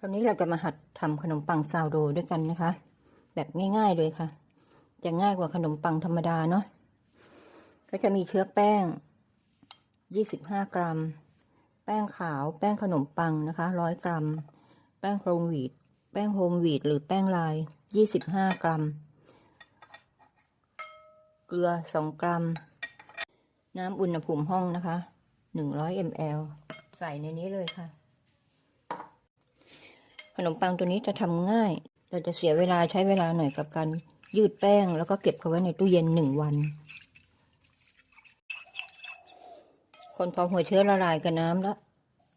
คราวนี้เราจะมาหัดทำขนมปังซาวโดด้วยกันนะคะ แบบง่ายๆเลยค่ะ จะง่ายกว่าขนมปังธรรมดาเนาะก็จะมีเชื้อแป้ง 25 กรัม แป้งขาว แป้งขนมปังนะคะ 100 กรัม แป้งโฮมวีดแป้งโฮมวีดหรือแป้งลาย 25 กรัม เกลือ 2 กรัม น้ำอุณหภูมิห้องนะคะ 100 ml ใส่ในนี้เลยค่ะ ขนมปังตัวนี้จะทำง่าย แต่จะเสียเวลาใช้เวลาหน่อยกับการยืดแป้ง แล้วก็เก็บเขาไว้ในตู้เย็นหนึ่งวัน คนพอหัวเชื้อละลายกับน้ำแล้ว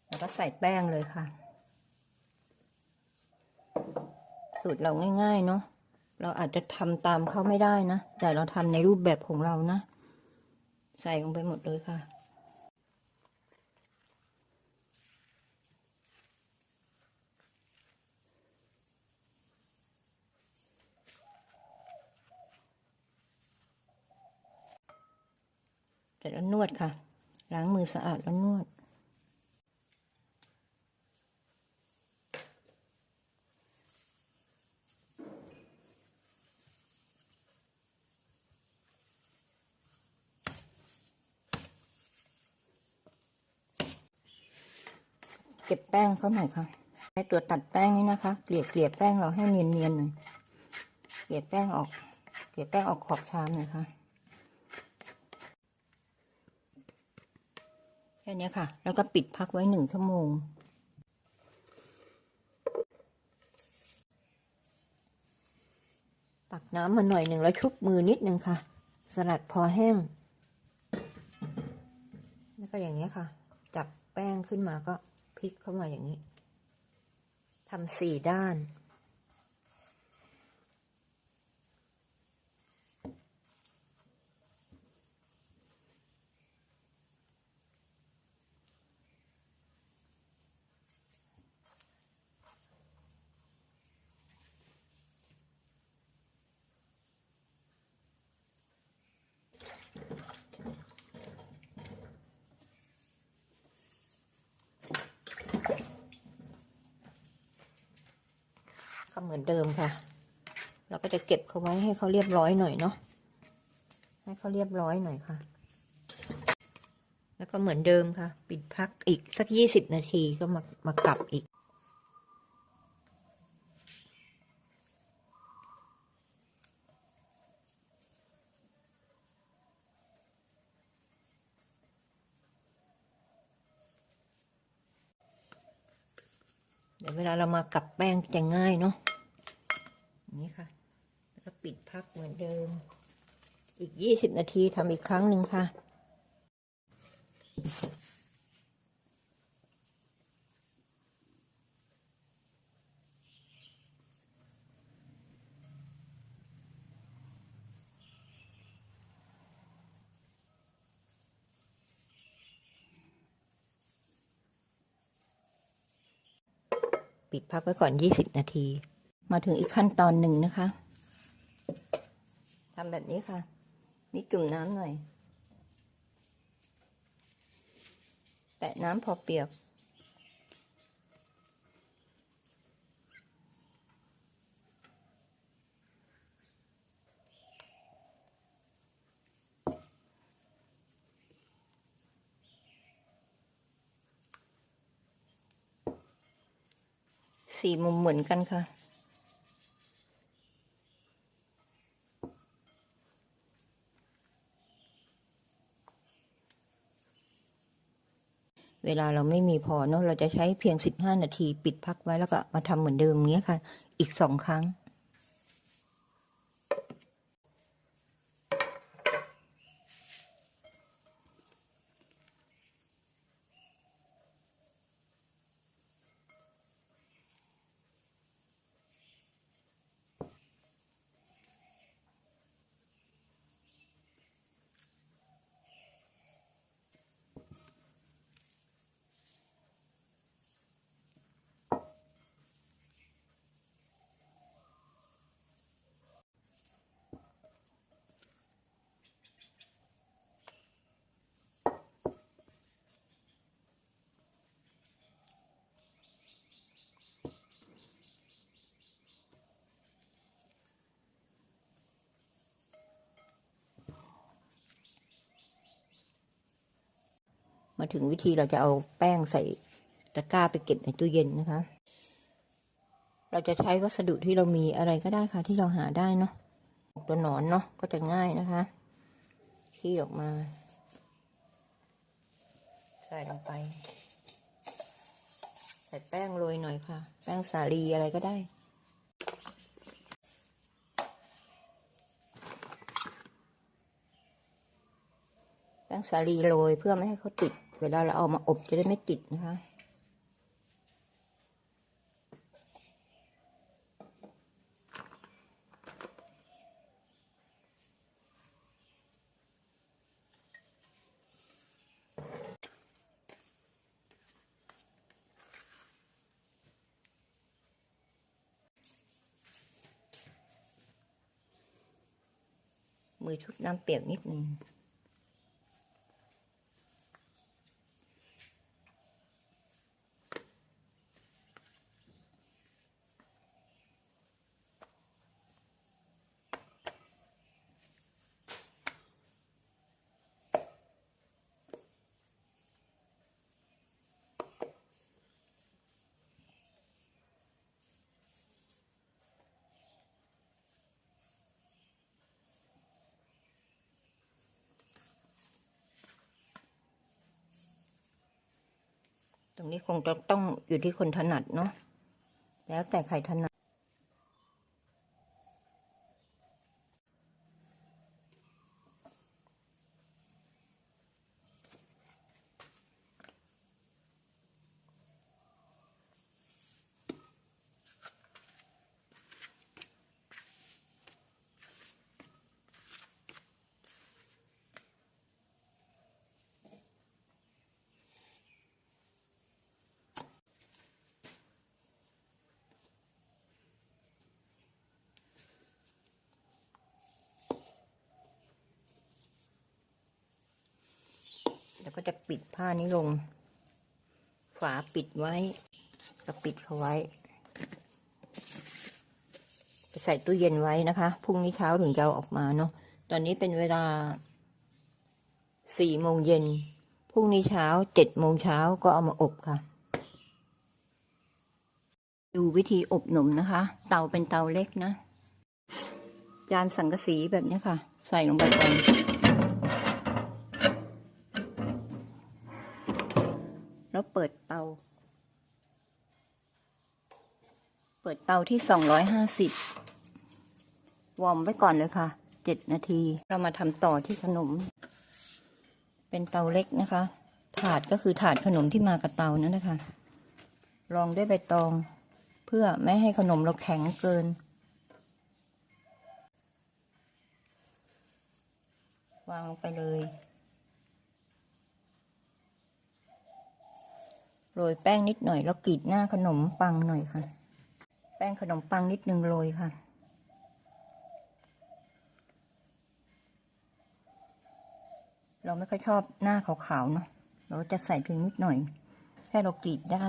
แล้วก็ใส่แป้งเลยค่ะ สูตรเราง่าย ๆ เนาะเราอาจจะทำตามเขาไม่ได้นะ แต่เราทำในรูปแบบของเรานะ ใส่ลงไปหมดเลยค่ะ สร็จแล้วนวดค่ะ ล้างมือสะอาดแล้วนวด เก็บแป้งเขาหน่อยค่ะใช้ตัวตัดแป้งนี้นะคะ เกลี่ยเกลี่ยแป้งเราให้เนียนๆหน่อย เกลี่ยแป้งออก เกลี่ยแป้งออกขอบชามหน่อยค่ะ แค่นี้ค่ะ แล้วก็ปิดพักไว้หนึ่งชั่วโมง ตักน้ำมาหน่อยหนึ่งแล้วชุบมือนิดนึงค่ะ สลัดพอแห้ง แล้วก็อย่างนี้ยค่ะ จับแป้งขึ้นมาก็พลิกเข้ามาอย่างนี้ทำสี่ด้าน ก็เหมือนเดิมค่ะ เราก็จะเก็บเขาไว้ให้เขาเรียบร้อยหน่อยเนาะให้เขาเรียบร้อยหน่อยค่ะ แล้วก็เหมือนเดิมค่ะ ปิดพักอีกสักยี่สิบนาทีก็มามากลับอีก เวลาเรามากับแป้งจะง่ายเนาะนี้ค่ะ แล้วก็ปิดพักเหมือนเดิม อีกยี่สิบนาทีทำอีกครั้งหนึ่งค่ะ ปิดพักไว้ก่อน 20 นาที มาถึงอีกขั้นตอนหนึ่งนะคะทำแบบนี้ค่ะ นี่จุ่มน้ำหน่อย แตะน้ำพอเปียก สี่มุมเหมือนกันค่ะ เวลาเราไม่มีพอเนอะเราจะใช้เพียงสิบห้านาที ปิดพักไว้แล้วก็มาทำเหมือนเดิมเงี้ยค่ะ อีกสองครั้ง มาถึงวิธีเราจะเอาแป้งใส่ตะกร้าไปเก็บในตู้เย็นนะคะ เราจะใช้วัสดุที่เรามีอะไรก็ได้ค่ะ ที่เราหาได้เนาะตัวหนอนเนาะก็จะง่ายนะคะขี้ออกมา ใส่ลงไป ใส่แป้งโรยหน่อยค่ะ แป้งสาลีอะไรก็ได้แป้งสาลีโรยเพื่อไม่ให้เขาติด เวลาเราเอามาอบจะได้ไม่ติดนะคะมือชุบน้ำเปียกนิดนึง ตรงนี้คงจะต้องอยู่ที่คนถนัดเนาะแล้วแต่ใครถนัด แล้วก็จะปิดผ้านี้ลง ฝาปิดไว้ก็ปิดเขาไว้ไปใส่ตู้เย็นไว้นะคะพรุ่งนี้เช้าถึงจะเอาออกมาเนาะตอนนี้เป็นเวลาสี่โมงเย็นพรุ่งนี้เช้าเจ็ดโมงเช้าก็เอามาอบค่ะ ดูวิธีอบหนมนะคะ เตาเป็นเตาเล็กนะ จานสังกะสีแบบนี้ค่ะ ใส่ลงไปก่อน แล้วเปิดเตา เปิดเตาที่สองร้อยห้าสิบวอร์มไว้ก่อนเลยค่ะเจ็ดนาที เรามาทำต่อที่ขนม เป็นเตาเล็กนะคะ ถาดก็คือถาดขนมที่มากับเตานั่นนะคะ รองด้วยใบตอง เพื่อไม่ให้ขนมเราแข็งเกิน วางลงไปเลย โรยแป้งนิดหน่อยแล้วกรีดหน้าขนมปังหน่อยค่ะ แป้งขนมปังนิดนึงโรยค่ะ เราไม่ค่อยชอบหน้าขาวๆเนาะเราจะใส่เพียงนิดหน่อย แค่เรากรีดได้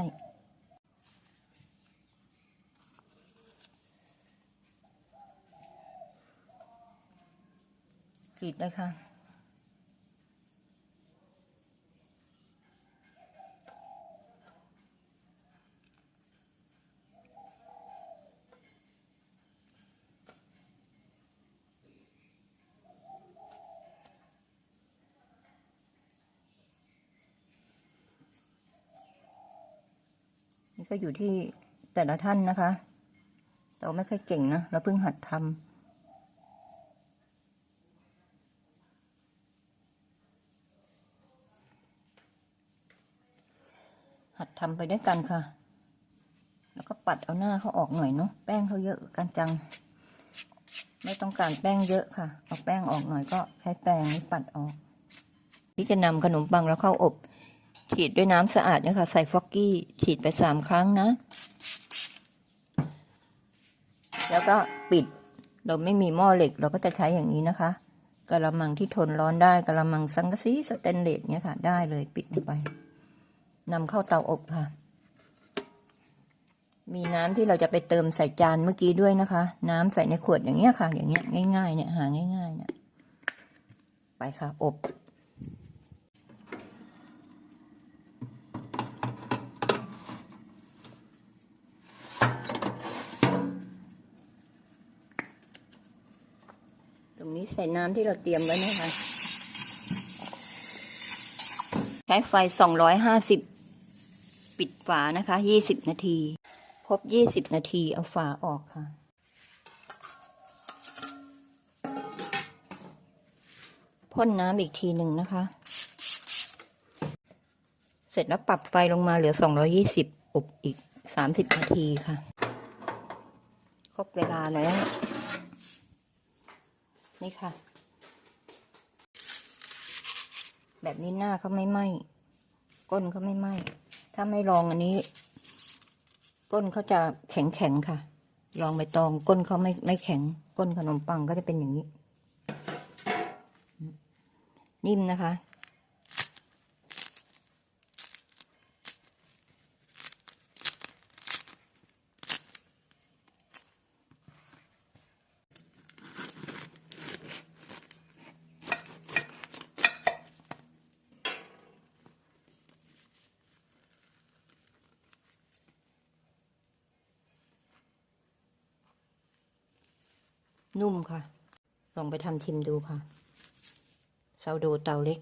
กรีดเลยค่ะ ก็อยู่ที่แต่ละท่านนะคะ เราไม่ค่อยเก่งนะ เราเพิ่งหัดทำหัดทำไปด้วยกันค่ะ แล้วก็ปัดเอาหน้าเขาออกหน่อยเนาะ แป้งเขาเยอะกันจัง ไม่ต้องการแป้งเยอะค่ะ เอาแป้งออกหน่อยก็ใช้แปรงนี้ปัดออก ที่จะนำขนมปังแล้วเข้าอบ ฉีดด้วยน้ำสะอาดเนี่ยค่ะใส่ฟอกกี้ฉีดไปสามครั้งนะ แล้วก็ปิดเราไม่มีหม้อเหล็กเราก็จะใช้อย่างนี้นะคะกระมังที่ทนร้อนได้กระมังสังกะสีสแตนเลสเนี่ยค่ะ ได้เลยปิดลงไปนำเข้าเตาอบค่ะ มีน้ำที่เราจะไปเติมใส่จานเมื่อกี้ด้วยนะคะ น้ำใส่ในขวดอย่างเงี้ยค่ะ อย่างเงี้ยง่ายๆเนี่ยหาง่ายๆเนี่ยไปค่ะอบ ใส่น้ำที่เราเตรียมไว้นะคะ ใช้ไฟสองร้อยห้าสิบปิดฝานะคะยี่สิบนาที ครบยี่สิบนาทีเอาฝาออกค่ะพ่นน้ำอีกทีหนึ่งนะคะ เสร็จแล้วปรับไฟลงมาเหลือ 220 อบอีก 30 นาทีค่ะ ครบเวลาแล้ว นี่ค่ะ แบบนี้หน้าเขาไม่ไหม้ก้นเขาไม่ไหม้ถ้าไม่ลองอันนี้ ก้นเขาจะแข็งแข็งๆค่ะ ลองใบตองก้นเขาไม่ไม่แข็ง ก้นขนมปังก็จะเป็นอย่างนี้ นิ่มนะคะ นุ่มค่ะ ลองไปทำชิมดูค่ะซาโดเตาเล็ก